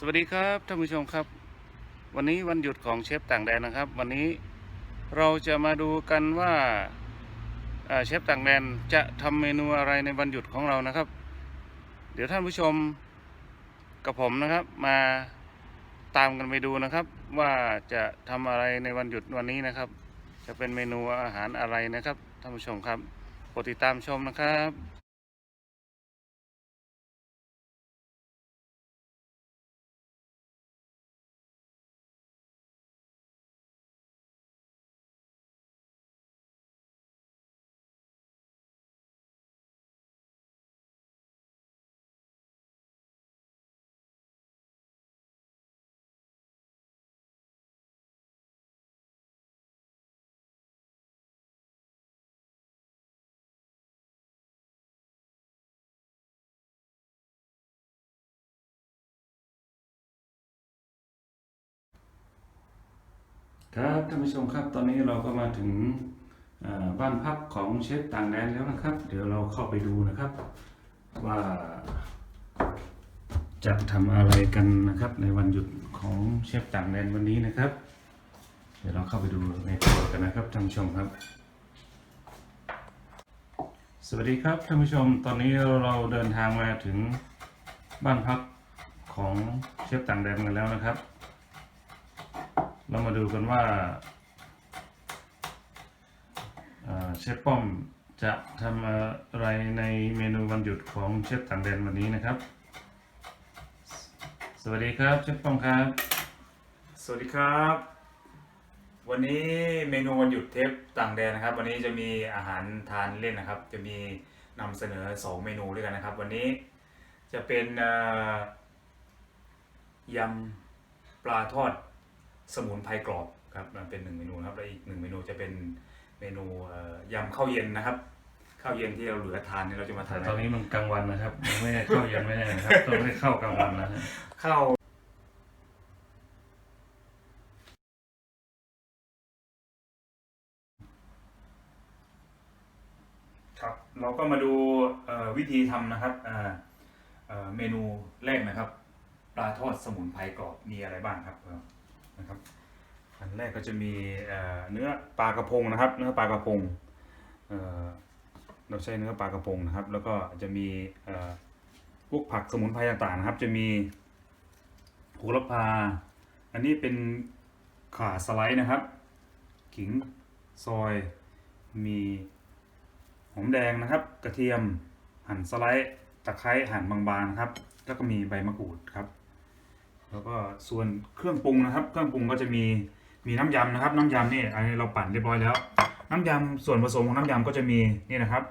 สวัสดีครับท่านผู้ชมครับ วันนี้วันหยุดของเชฟต่างแดนนะครับ วันนี้เราจะมาดูกันว่าเชฟต่างแดนจะทำเมนูอะไรในวันหยุดของเรานะครับ เดี๋ยวท่านผู้ชมกับผมนะครับมาตามกันไปดูนะครับ ว่าจะทำอะไรในวันหยุดวันนี้นะครับ จะเป็นเมนูอาหารอะไรนะครับท่านผู้ชมครับโปรดติดตามชมนะครับ ครับท่านผู้ชมครับตอนนี้เราก็มาถึงบ้านพักของเชฟต่างแดนแล้วนะครับ เดี๋ยวเราเข้าไปดูนะครับ ว่าจะทำอะไรกันนะครับ ในวันหยุดของเชฟต่างแดนวันนี้นะครับ เดี๋ยวเราเข้าไปดูในครัวกันนะครับท่านผู้ชมครับ สวัสดีครับท่านผู้ชมตอนนี้เราเดินทางมาถึงบ้านพักของเชฟต่างแดนกันแล้วนะครับ เรามาดูกันว่าเชฟป้อมจะทำอะไรในเมนูวันหยุดของเชฟต่างแดนวันนี้นะครับ สวัสดีครับเชฟป้อมครับ สวัสดีครับ วันนี้เมนูวันหยุดเทปต่างแดนนะครับ วันนี้จะมีอาหารทานเล่นนะครับ จะมีนำเสนอ 2 เมนูด้วยกันนะครับ วันนี้จะเป็นยำปลาทอด สมุนไพรกรอบครับมันเป็นหนึ่งเมนูนะครับแล้วอีกหนึ่งเมนูจะเป็นเมนูเอ่อยำข้าวเย็นนะครับข้าวเย็นที่เราเหลือทานเนี่ยเราจะมาแต่ทานตอนนี้มันกลางวันนะครับยังไม่ได้เข้าเย็นไม่ได้นะครับต้องได้เข้ากลางวันนะฮะข้าวครับเราก็มาดูเอ่อวิธีทำนะครับอ่าเอ่อเมนูแรกนะครับ ปลาทอดสมุนไพรกรอบมีอะไรบ้างครับเอ่อ นะครับอันแรกก็จะมีเนื้อปลากระพงนะครับ เนื้อปลากระพงเเราใช้เนื้อปลากระพงนะครับ แล้วก็จะมีพวกผักสมุนไพรต่างๆนะครับ จะมีโหระพา อันนี้เป็นข่าสไลด์นะครับ ขิงซอยมีหอมแดงนะครับ กระเทียมหั่นสไลด์ตะไคร้หั่นบางๆนะครับ แล้วก็มีใบมะกรูดครับ แล้วก็ส่วนเครื่องปรุงนะครับ เครื่องปรุงก็จะมีมีน้ำยำนะครับ น้ำยำนี่อันนี้เราปั่นเรียบร้อยแล้ว น้ำยำส่วนผสมของน้ำยำก็จะมีนี่นะครับ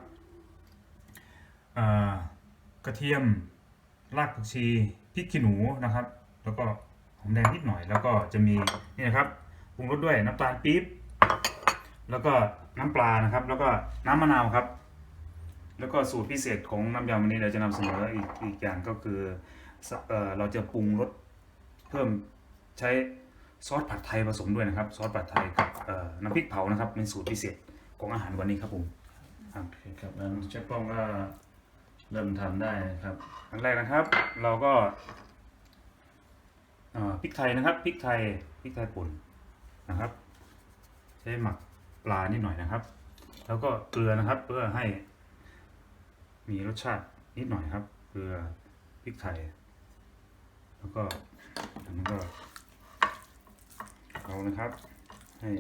กระเทียมรากผักชีพริกขี้หนูนะครับ แล้วก็หอมแดงนิดหน่อย แล้วก็จะมีนี่นะครับปรุงรสด้วยน้ำตาลปี๊บแล้วก็น้ำปลานะครับ แล้วก็น้ำมะนาวครับ แล้วก็สูตรพิเศษของน้ำยำวันนี้เราจะนำเสนออีกอีกอย่างก็คือเราจะปรุงรส เพิ่มใช้ซอสผัดไทยผสมด้วยนะครับ ซอสผัดไทยกับเอ่อน้ำพริกเผานะครับ เป็นสูตรพิเศษของอาหารวันนี้ครับผมครับโอเคครับงั้นเชฟป้อมก็เริ่มทำได้นะครับอันแรกนะครับ เราก็เอ่อพริกไทยนะครับพริกไทยพริกไทยป่นนะครับ ใช้หมักปลานิดหน่อยนะครับ แล้วก็เกลือนะครับ เพื่อให้มีรสชาตินิดหน่อยครับ เกลือพริกไทย แล้วก็ อันนี้ก็เอานะครับ ให้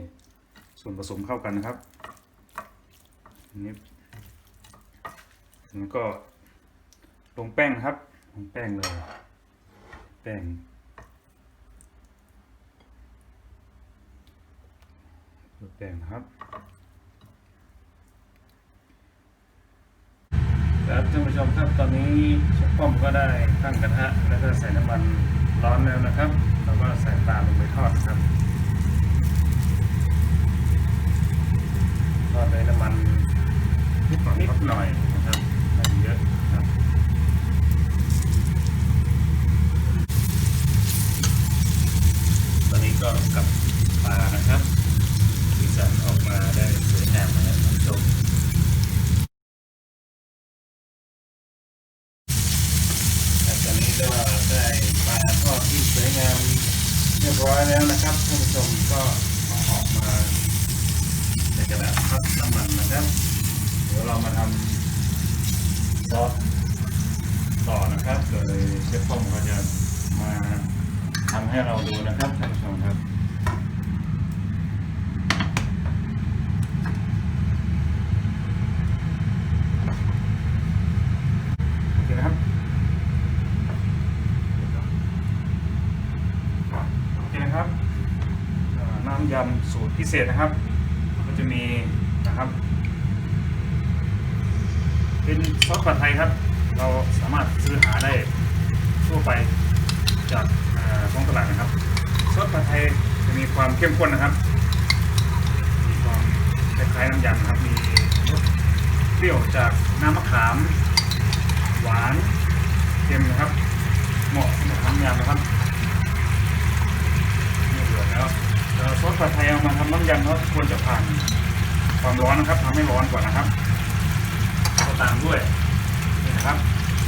ส่วนผสมเข้ากันนะครับอันนี้แล้วก็ลงแป้งนะครับ ลงแป้งเลย แป้งลงแป้งนะครับครับท่านผู้ชมครับตอนนี้เชฟป้อมก็ได้ตั้งกระทะแล้วก็ใส่น้ำมัน ร้อนแล้วนะครับแล้วก็ใส่ปลาลงไปทอดนะครับทอดในน้ำมันนิดหน่อยนิครัดบหน่อยนะครับไม่เยอะครับตอนนี้ก็กับปลานะครับสีสันออกมาได้สวยงามนะครับท่านผู้ชม และตอนนี้ก็ได้ปลาทอดที่ งามเรียบร้อยแล้วนะครับท่านผู้ชมก็เอาออกมาใน กระดาษพับน้ำมันนะครับ เดี๋ยวเรามาทำซอสต่อนะครับโดยเชฟป้อมเขาจะมาทำให้เราดูนะครับท่านผู้ชมครับโอเคนะครับโอเคนะครับน้ำยำสูตรพิเศษนะครับ จะมีนะครับ เป็นซอสผัดไทยครับ เราสามารถซื้อหาได้ทั่วไปจากท้องตลาดนะครับซอสผัดไทยจะมีความเข้มข้นนะครับ มีความคล้ายๆน้ำยำนะครับ มีรสเปรี้ยวจากน้ำมะขาม หวานเค็มนะครับ เหมาะสำหรับทำยำนะครับนี่เดือดแล้ว ซอสผัดไทยเอามาทำน้ำยำเนาะควรจะผ่านความร้อนนะครับทำให้ร้อนก่อนนะครับก็ตามด้วยนี่นะครับ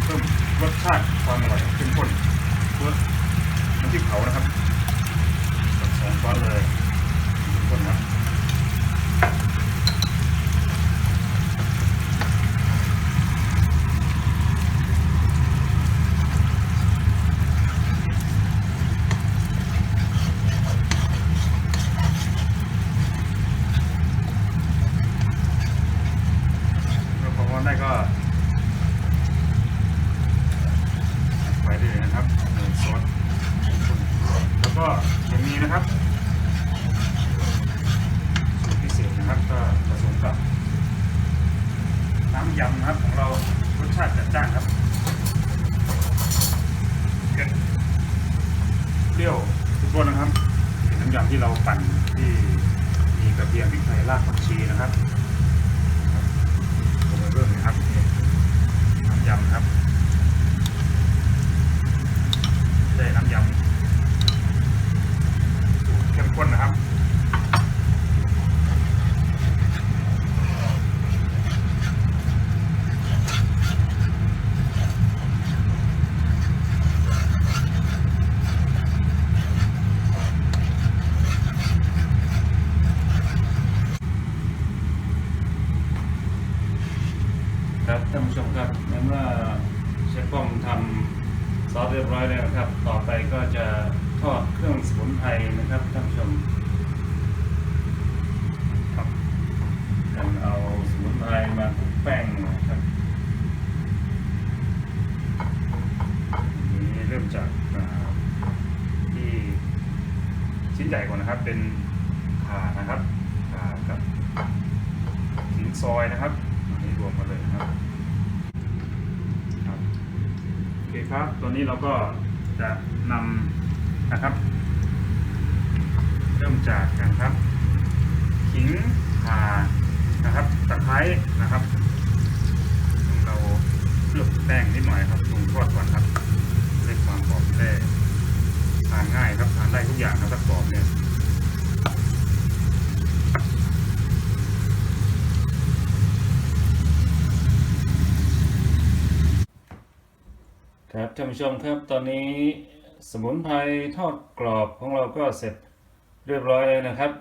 เพิ่มรสชาติความอร่อยเข้มข้นเพื่อน้ำพริกเผานะครับสองช้อนเลยเข้มข้นครับ เมื่อความร้อนได้ก็ไปได้เลยนะครับเนยซอสแล้วก็ยังมีนะครับสูตรพิเศษนะครับ ก็ผสมกับ น้ำยำนะค รับของเรสชาติจัดจ้านครับเผ็ดเปรี้ยวทุกคนนะครับเป็นน้ำยำที่เราปั่นที่มีกระเทียมพริกไทยรากผักชีนะครับผมเริ่มเลยครับน้ำยำครับได้น้ำยำสูตรเข้มข้นนะครับท่านผู้ชมครับในเมื่อเชฟป้อมทำซอสเรียบร้อยแล้วนะครับ ต่อไปก็จะทอดเครื่องสมุนไพรนะครับท่านผู้ชมครับกันเอาสมุนไพรมาคลุกแป้งนะครับอันนี้เริ่มจากอ่าที่ชิ้นใหญ่ก่อนนะครับ เป็นขานะครับขากับขิงซอยนะครับอันนี้รวมกันเลยนะครับโอเคครับตอนนี้เราก็จะนำนะครับ เริ่มจากกันครับขิงข่านะครับตะไคร้นะครับเราเคลือบแป้งนิดหน่อยครับลงทอดก่อนครับได้ความกรอบได้ทานง่ายครับทานได้ทุกอย่างครับกรอบเนี่ย ครับท่านผู้ชมครับตอนนี้สมุนไพรทอดกรอบของเราก็เสร็จเรียบร้อยเลยนะครับ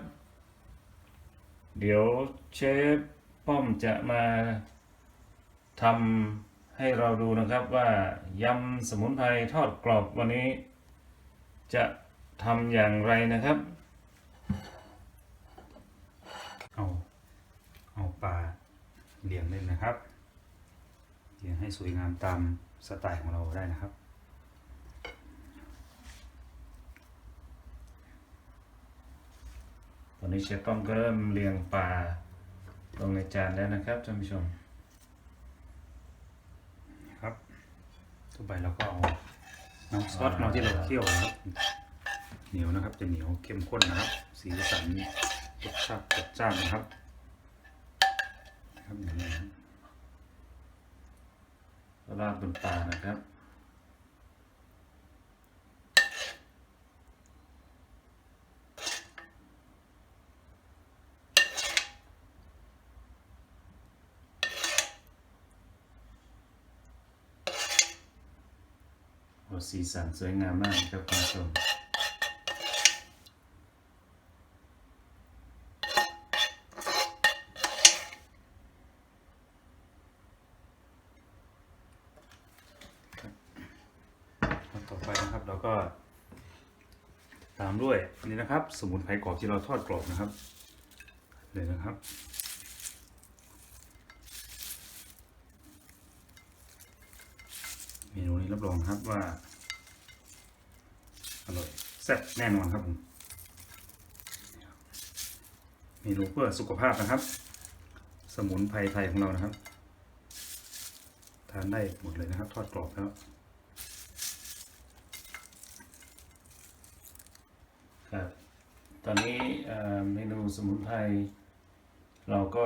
เดี๋ยวเชฟป้อมจะมาทำให้เราดูนะครับว่ายำสมุนไพรทอดกรอบวันนี้ จะทำอย่างไรนะครับเอาเอาปลาเลี้ยงเลยนะครับเลี้ยงให้สวยงามตาม สไตล์ของเราได้นะครับ ตอนนี้เชฟป้อมก็เริ่มเรียงปลาลงในจานแล้วนะครับท่านผู้ชมครับต่อไปเราก็เอาน้ำซอสเราที่เราเคี่ยวนะครับ เหนียวนะครับจะเหนียวเข้มข้นนะครับ สีสันรสชาติจัดจ้านนะครับนะครับอย่างนี้ นะครับราดบนปลานะครับโอ้สีสันสวยงามมากครับคุณผู้ชม ต่อ ไปนะครับเราก็ ตามด้วยอันนี้นะครับ สมุนไพรกรอบที่เราทอดกรอบนะครับเลยนะครับเมนูนี้รับรองครับว่าอร่อยแซ่บแน่นอนครับผมเมนูเพื่อสุขภาพนะครับ สมุนไพรไทยของเรานะครับ ทานได้หมดเลยนะครับ ทอดกรอบแล้ว ครับตอนนี้เมนูสมุนไพรเราก็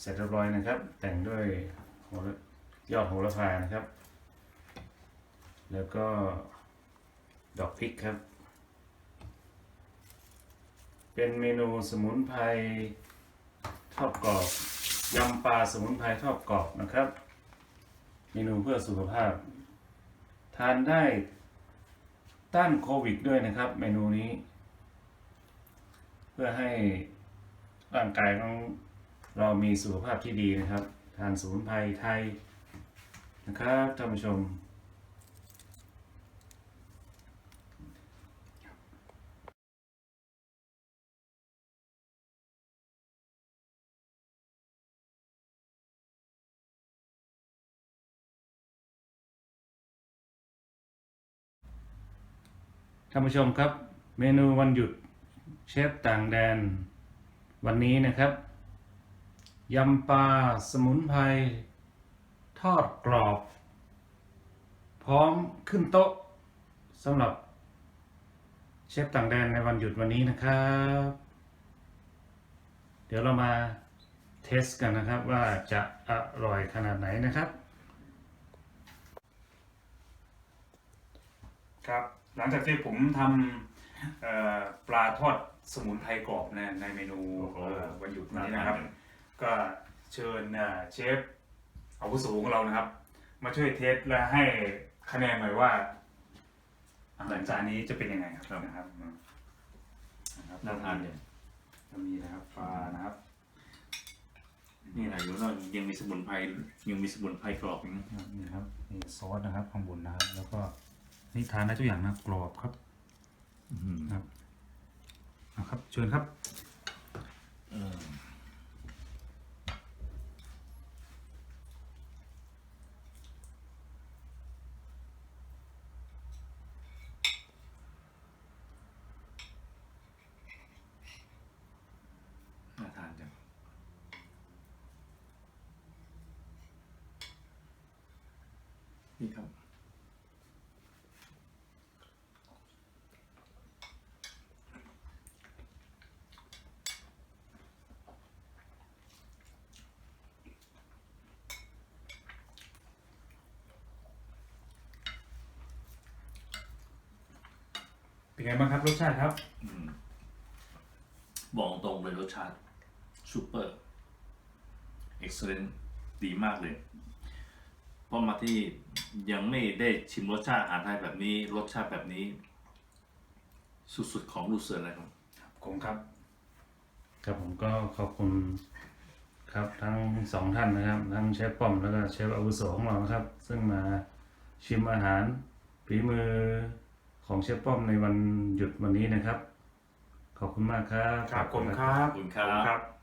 เสร็จเรียบร้อยนะครับ แต่งด้วยหระยอดโหระพานะครับ แล้วก็ดอกพริกครับ เป็นเมนูสมุนไพรทอดกรอบยำปลาสมุนไพรทอดกรอบนะครับ เมนูเพื่อสุขภาพ ทานได้ต้านโควิดด้วยนะครับ เมนูนี้ พื่อให้ร่างกายของเรามีสุขภาพที่ดีนะครับ ทานสมุนไพรไทยนะครับท่านผู้ชม ท่านผู้ชมครับ เมนูวันหยุด เชฟต่างแดน วันนี้นะครับยำปลาสมุนไพรทอดกรอบ พร้อมขึ้นโต๊ะสำหรับเชฟต่างแดนในวันหยุดวันนี้นะครับ เดี๋ยวเรามาเทสกันนะครับว่าจะอร่อยขนาดไหนนะครับ ครับหลังจากที่ผมทำปลาทอด สมุนไพรกรอบนะในเมนูโอ้โห เอ่อวันหยุดนี้นะครับน่าทานก็เชิญเอ่อเชฟอาวุโสของเรานะครับ มาช่วยเทสและให้คะแนนหน่อยว่าอาหารจานนี้จะเป็นยังไงครับ นะครับอืมนะครับน่าทานเนี่ยก็มีนะครับปลานะครับ นี่นะอยู่นอกยังมีสมุนไพรยังมีสมุนไพรกรอบอยู่นะนี่ครับนี่ซอสนะครับข้างบนนะครับ แล้วก็นี่ทานได้ทุกอย่างนะกรอบครับครับนะ ครับเชิญครับ เออน่าทานจังนี่ครับ เป็นไงบ้างครับรสชาติครับ อืมบอกตรงเลยรสชาติซูเปอร์เอ็กซ์เลนดีมากเลย เพราะมาที่ยังไม่ได้ชิมรสชาติอาหารไทยแบบนี้ รสชาติแบบนี้ สุดๆของลูเซอร์เลยครับ ผมครับ ครับผมก็ขอบคุณครับทั้งสองท่านนะครับ ทั้งเชฟป้อมแล้วก็เชฟอาวุโสของเรานะครับ ซึ่งมาชิมอาหารฝีมือ ของเชฟป้อมในวันหยุดวันนี้นะครับ ขอบคุณมากครับ ครับผมครับ ขอบคุณครับครับ